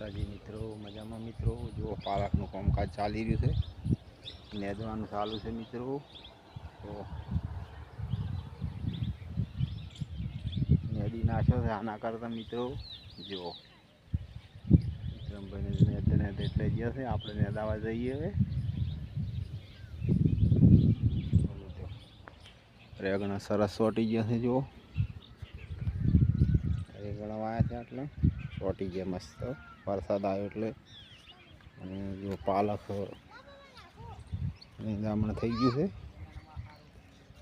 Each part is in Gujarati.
માતાજી, મિત્રો, મજામાં? મિત્રો જો પાલકનું કામકાજ ચાલી રહ્યું છે. નેદવાનું ચાલુ છે, મિત્રો. તો નેદી નાખ્યો છે, આના કરતા, મિત્રો, જુઓ. વિક્રમભાઈને નેદે નેદે એટલે ગયા છે, આપણે નેદાવા જઈએ હવે. રેગણા સરસ સોટી ગયા છે, જુઓ. રેગણા વાયા છે એટલે ચોટી ગયા મસ્ત. વરસાદ આવ્યો એટલે. અને જો પાલક નિંદામણ થઈ ગયું છે.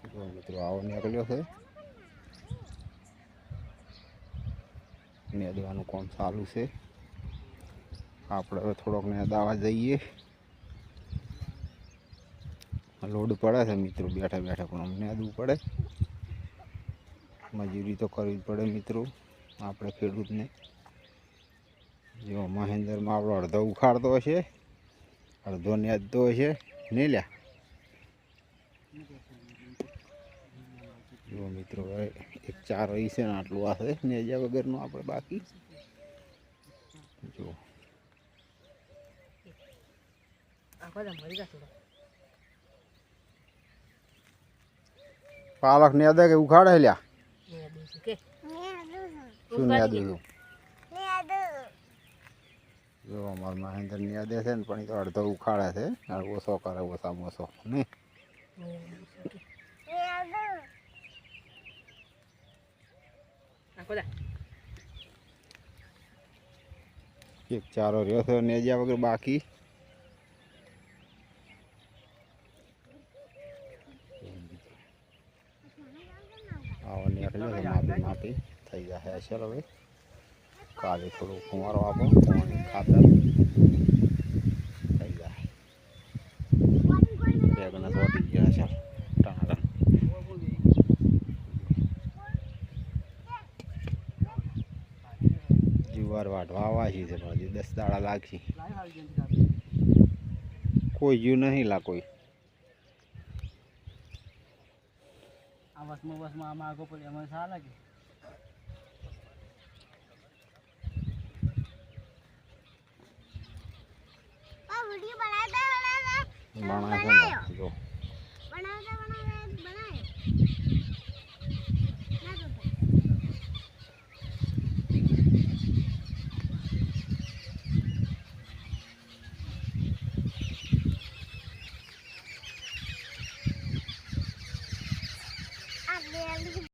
જો મિત્રો આવો નીકળ્યો છે. નેદવાનું કામ ચાલુ છે. આપણે હવે થોડોક નેદાવા જઈએ. લોડ પડે છે મિત્રો, બેઠા બેઠા પણ અમને નેદવું પડે. મજૂરી તો કરવી પડે મિત્રો, આપણે ખેડૂતને. જો મહેન્દ્રમાં આપણો અડધો ઉખાડતો હશે અડધો નેદતો હશે નહીં લ્યા. જો મિત્રો એક ચાર રહી છે ને આટલું આ છે નેજા વગરનું આપણે બાકી. જો. પાલક ને કે ઉખાડે લ્યા? શું છું? જો અમારા મહેન્દ્ર નેદે છે ને પણ એ તો અડધો ઉખાડે છે. ઓછો કરે ઓછો નહીં એક ચારો રહ્યો છે નેજ્યા વગર બાકી. આવો નીકળ્યો છે માપી માપી થઈ જશે ચાલો હવે કાલે થોડું કુંવારો આપો. પાણી ખાતર થઈ જાય બેગના ચોટી ગયા છે ટાણા જુવાર વાટવા આવવા છે પણ હજી દસ દાડા લાગશે. કોઈ જ્યું નહીં લા કોઈ. આ વસમાં વસમાં આમાં આગો પડે એમાં સારા જો.